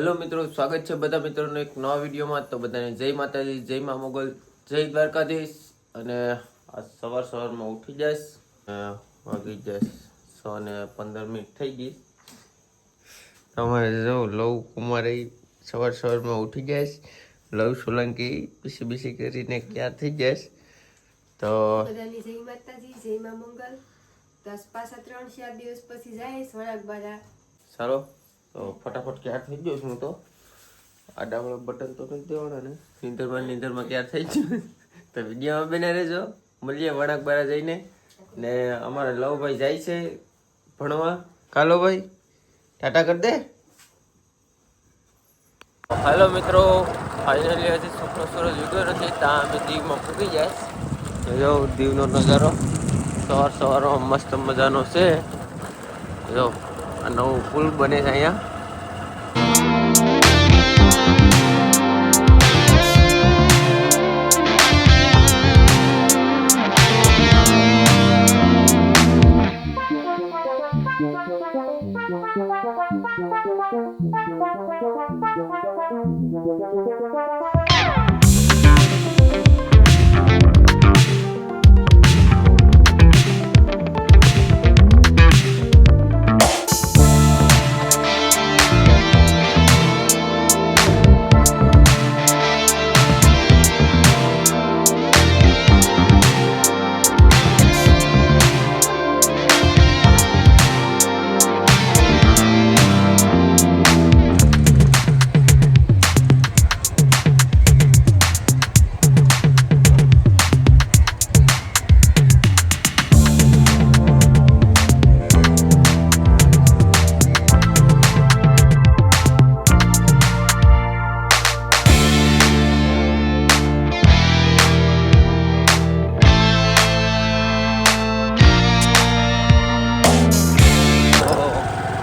Hello મિત્રો સ્વાગત છે બધા મિત્રોનો એક નવા વિડીયોમાં. તો બધાને જય માતાજી જય મા મોગલ જય દ્વારકાધીશ. અને આ સવાર સવારમાં ઉઠી જઈશ. વાગી જઈશ સો ને પંદર મિનિટ થઈ ગઈ. તમારે જો લવ કુમારે સવાર સવારમાં ઉઠી જઈશ. લવ સોલંકી પીસી બીસી કરીને ક્યાં થઈ જઈશ? તો બધાની જય માતાજી જય મા મંગલ. દસ પાછા ત્રણ ચાર દિવસ પછી જાય સારો. તો ફટાફટ ક્યાર થઈ ગયો છું તો. આડા ડાબલો બટન તો નથી દેવાના ને. નીંદરમાં નીંદરમાં ક્યાર થઈ ગયું? તો વિડીયોમાં બને રહેજો. મળીએ વણાક બારા જઈને. ને અમારા લવભાઈ જાય છે ભણવા. કાલો ભાઈ ટાટા કરી દે. હાલો મિત્રો ફાઇનલી હજી છોકરો સૂરજ ઉગ્યો નથી ત્યાં અમે દીવમાં ફૂકી જાય. જો, દીવનો નજારો. સવાર સવારમાં મસ્ત મજાનો છે. જો, આ નવું પુલ બને છે અહીંયા. તો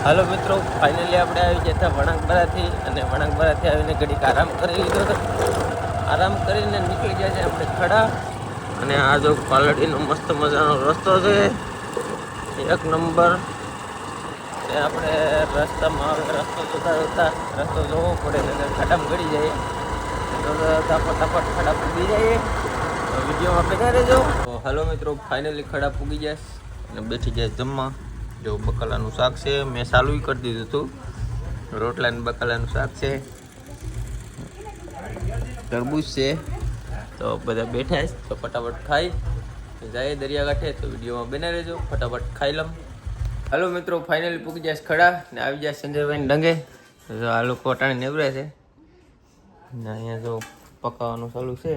હાલો મિત્રો ફાઇનલી આપણે આવી ગયા હતા વણાકબરાથી અને વણાકબરાથી આવીને ઘડીક આરામ કરી લીધો હતો. આરામ કરીને નીકળી ગયા છે આપણે ખડા અને આ જો પાલડીનો મસ્ત મજાનો રસ્તો છે. એક નંબર. એ આપણે રસ્તામાં રસ્તો જોતા જોતા રસ્તો જોવો પડે એટલે ખાડામાં ગળી જઈએ. ફટાફટ ખડા પૂગી જઈએ. વીડિયો આપણે બેઠા રહેજો? હાલો મિત્રો ફાઇનલી ખડા પૂગી જાય અને બેઠી જાય જમવા. જો બકાલાનું શાક છે, મેં સાલું કરી દીધું હતું રોટલા ને બકાલાનું શાક છે. તરબૂચ છે. તો બધા બેઠા છે, તો ફટાફટ ખાઈ. જાય દરિયાકાંઠે, તો વિડીયોમાં બને રહેજો. ફટાફટ ખાઈ લમ. હાલો મિત્રો ફાઇનલી પૂકી જાય ખડા ને આવી જાય સંજયભાઈ ડંગે. આ લોકો અટાણે નેવરે છે. ને અહીંયા જો પકાવવાનું ચાલુ છે.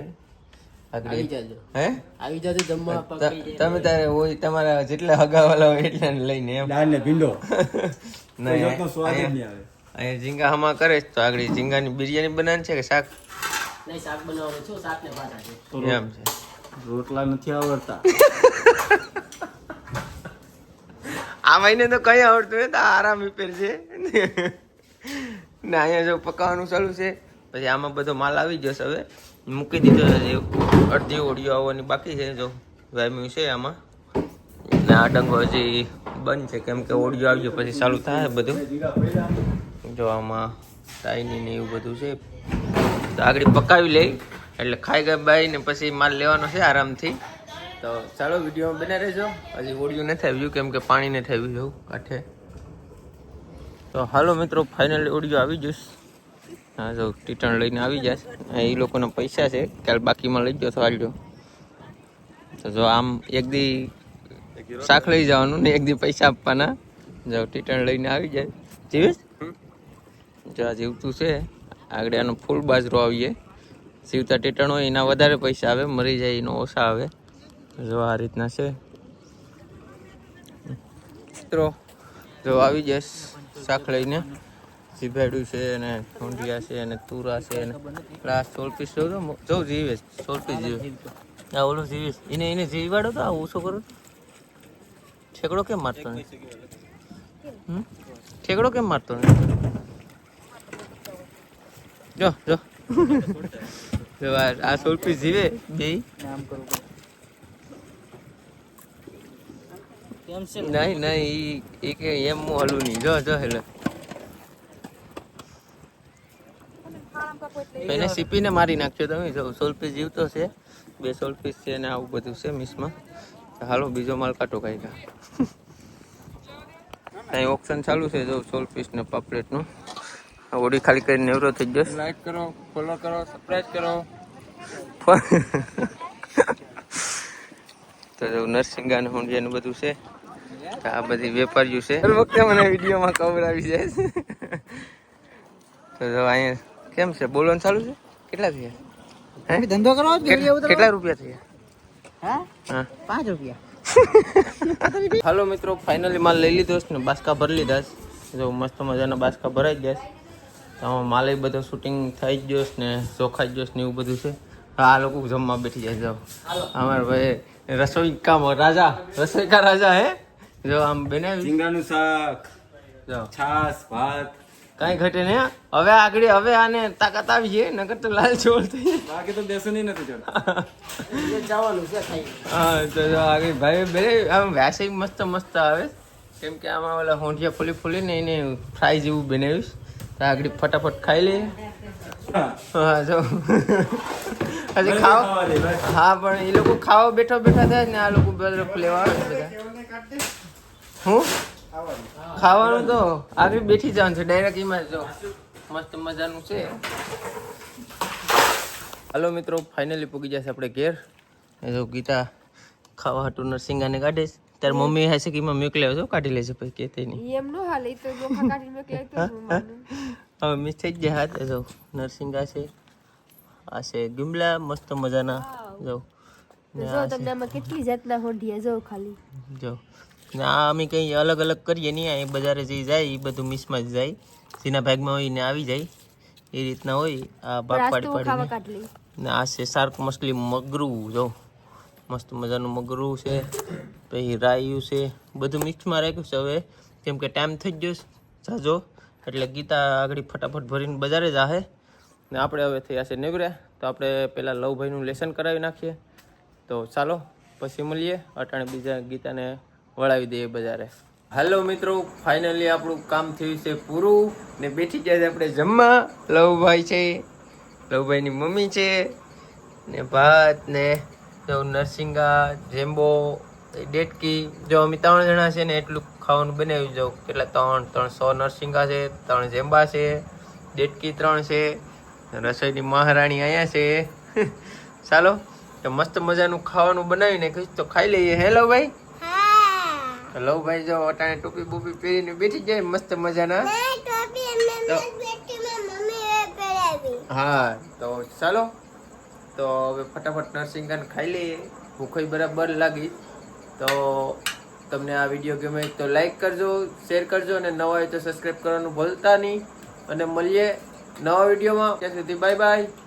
હે? આવી જજો જમવા તમે તારે હોય તમારા જેટલા હગાવાલા હોય એટલા લઈને એમ. દાળ ને ભીંડો. નહીં, સ્વાદ અહીંયા- નહીં આવે. અહીંયા ઝીંગા હમા કરે તો આગળ ઝીંગાની બિરયાની બનાવવાની છે કે શાક? નહીં શાક બનાવવાનું છું શાક ને ભાત આજે. એમ છે. રોટલા નથી આવડતા. આ મહિને તો કઈ આવડતું તો આરામ પેર છે. ને અહીંયા જો પકાવવાનું ચાલુ છે. પછી આમાં બધો માલ આવી જશે હવે. મૂકી દીધો છે હજી અડધી ઓડિયો આવવાની બાકી છે જો વામ્યું છે આમાં. ને આ ડંગો હજી બંધ છે, કેમ કે ઓડિયો આવી પછી ચાલુ થાય બધું. જો આમાં ટાઈની ને એવું બધું છે. તો આગળ પકાવી લઈ, એટલે ખાઈ ગયા બાઈ ને પછી માલ લેવાનો છે આરામથી. તો ચાલો, વીડિયો બને રહેજો. હજી ઓડિયો નથી આવ્યું, કેમ કે પાણી નથી આવ્યું એવું, કાંઠે. તો હાલો મિત્રો ફાઇનલી ઓડિયો આવી જશે હા, જો ટીટણ લઈને આવી જશે. એ લોકોના પૈસા છે, કાલ બાકીમાં લઈ ગયો તો હાલ્યો તો જો આમ એક દી શાક લઈ જવાનું ને એક દી પૈસા આપવાના. જો ટીટણ લઈને આવી જાય. જીવીશ? જો આ જીવતું છે. આગળ આનો ફૂલ બાજરો આવીએ. જીવતા ટીટણ હોય એના વધારે પૈસા આવે, મરી જાય એનો ઓછા આવે. જો આ રીતના છે. મિત્રો, જો આવી જઈશ શાક લઈને. જીભેડું છે અને ઢોંઢિયા છે અને તુરા છે અને લાસ્ટ સોલપીસ જો જો જીવે સોલપીસ જીવે આ ઓલું જીવીશ એને એને જીવાડો તો આ ઓછો કરો. ઠેકડો કેમ મારતો નહીં? ઠેકડો કેમ મારતો નહીં? જો જો. જો આ સોલપીસ સોલ પીસ જીવે. બે. નહીં નહીં એ કે એમ હું હલું નહીં. જો જો હેલે. એને સીપીને મારી નાખજો તમે. જો સોલપીસ જીવતો છે. બે સોલપીસ છે ને આવું બધું છે મિસમાં. હાલો બીજો માલ કાઢો કાંઈ અહીં ઓપ્શન ચાલુ છે જો સોલપીસ ને પાપલેટનું નું. ઓડી ખાલી કરીને નેવરો થઈ જશે લાઈક કરો ફોલો કરો સબસ્ક્રાઇબ કરો. તો જો નરસિંગા ને હુંડિયા બધું છે. આ બધી વેપારીઓ છે. દર વખતે મને વિડીયોમાં કવર આવી જાય. તો જો અહીંયા કેમ છે? બોલવાનું ચાલુ છે? કેટલા થયા? ધંધો કરો કેટલા રૂપિયા થયા? હા? હા. પાંચ રૂપિયા. હાલો મિત્રો ફાઇનલી માલ લઈ લીધો છે ને બાસ્કા ભરી લીધા છે. જો મસ્ત મજાના બાસ્કા ભરાઈ ગયા છે. તો આમાં એ બધો શૂટિંગ થઈ જ ગયો છે ને ચોખાઈ ગયો છે ને એવું બધું છે. આ લોકો જમવા બેઠી જાય જાઓ. અમારા ભાઈ રસોઈ કામ રાજા રસોઈ કા રાજા હે? જો આમ બનાવી ઝીંગાનું શાક છાસ ભાત. કાંઈ ઘટે ને હવે આગળ હવે આને તાકાત આવી છે નકર તો લાલ ચોળ થઈ બાકી તો બેસન નથી જોડતા હા તો આગળ ભાઈ બે આમ વ્યાસે મસ્ત મસ્ત આવે. કેમ કે આમાં ઓલા હોંઠિયા ફૂલી ફૂલી ને એને ફ્રાય જેવું બનાવીશ. તો આગળ ફટાફટ ખાઈ લઈએ. હા. જો. હજી ખાવા હા પણ એ લોકો ખાવા બેઠા બેઠા થાય ને આ લોકો બધા લેવા આવે બધા. હું? ખાવાનું તો આગળ બેઠી જવાનું છે. ડાયરેક્ટ એમાં જો મસ્ત મજાનું છે. હલો મિત્રો ફાઇનલી પૂગી જશે આપણે ઘેર. એ જો ગીતા ખાવા હાટું નરસિંગાને કાઢે છે. ત્યારે મમ્મી હશે કે એમાં મોકલ્યો છો કાઢી લેજો પછી કહેતી નહીં. એમ નો હાલે તો જો કાઢી મોકલાય તો. હવે મિસ થઈ જ જાય હાથ જો નરસિંગા છે. આ છે ગીમલા મસ્ત મજાના. જો જો તમને કેટલી જાતના હોંઢિયા જો ખાલી. જો ને આ અમે કંઈ અલગ અલગ કરીએ નહીં અહીં બજારે જે જાય એ બધું મિસમાં જ જાય. જેના ભાગમાં હોય ને આવી જાય એ રીતના હોય આ ભાગ પાડી પાડી પાડીને. ને આ છે શાર્ક મછલી મગરું જો. મસ્ત મજાનું મગરું છે પછી રાયું છે બધું મિક્સમાં રાખ્યું છે હવે. કેમ કે ટાઈમ થઈ ગયો જાજો એટલે ગીતા આગળ ફટાફટ ભરીને બજારે જ આવે ને આપણે હવે થયા છે નીકળ્યા તો આપણે પહેલાં લવભાઈનું લેસન કરાવી નાખીએ. તો ચાલો પછી મળીએ. અટાણે બીજા ગીતાને વળાવી દઈએ બજારે. હાલો મિત્રો ફાઇનલી આપણું કામ થયું છે પૂરું. ને બેઠી ગયા છે આપણે જમવા. લવભાઈ છે, લવભાઈની મમ્મી છે, ને ભાત ને જો નરસિંગા, જેમ્બો ડેટકી. જો અમે ત્રણ જણા છે ને એટલું ખાવાનું બનાવ્યું જો કેટલા? ત્રણ ત્રણ સો નરસિંગા છે, ત્રણ જેમ્બા છે, ડેટકી ત્રણ છે, રસોઈની મહારાણી અહીંયા છે. ચાલો મસ્ત મજાનું ખાવાનું બનાવીને કહીશ તો ખાઈ લઈએ. હેલો ભાઈ. તો લવ ભાઈ જો અટાણે ટોપી બોપી પહેરીને બેઠી જાય મસ્ત મજાના. હા તો ચાલો. તો હવે ફટાફટ નરસિંહન ખાઈ લઈએ. ભૂખોય બરાબર લાગી. તો તમને આ વીડિયો ગમે તો લાઈક કરજો શેર કરજો અને નવા હોય તો સબસ્ક્રાઈબ કરવાનું ભૂલતા નહીં. અને મળીએ નવા વિડીયોમાં ત્યાં સુધી બાય બાય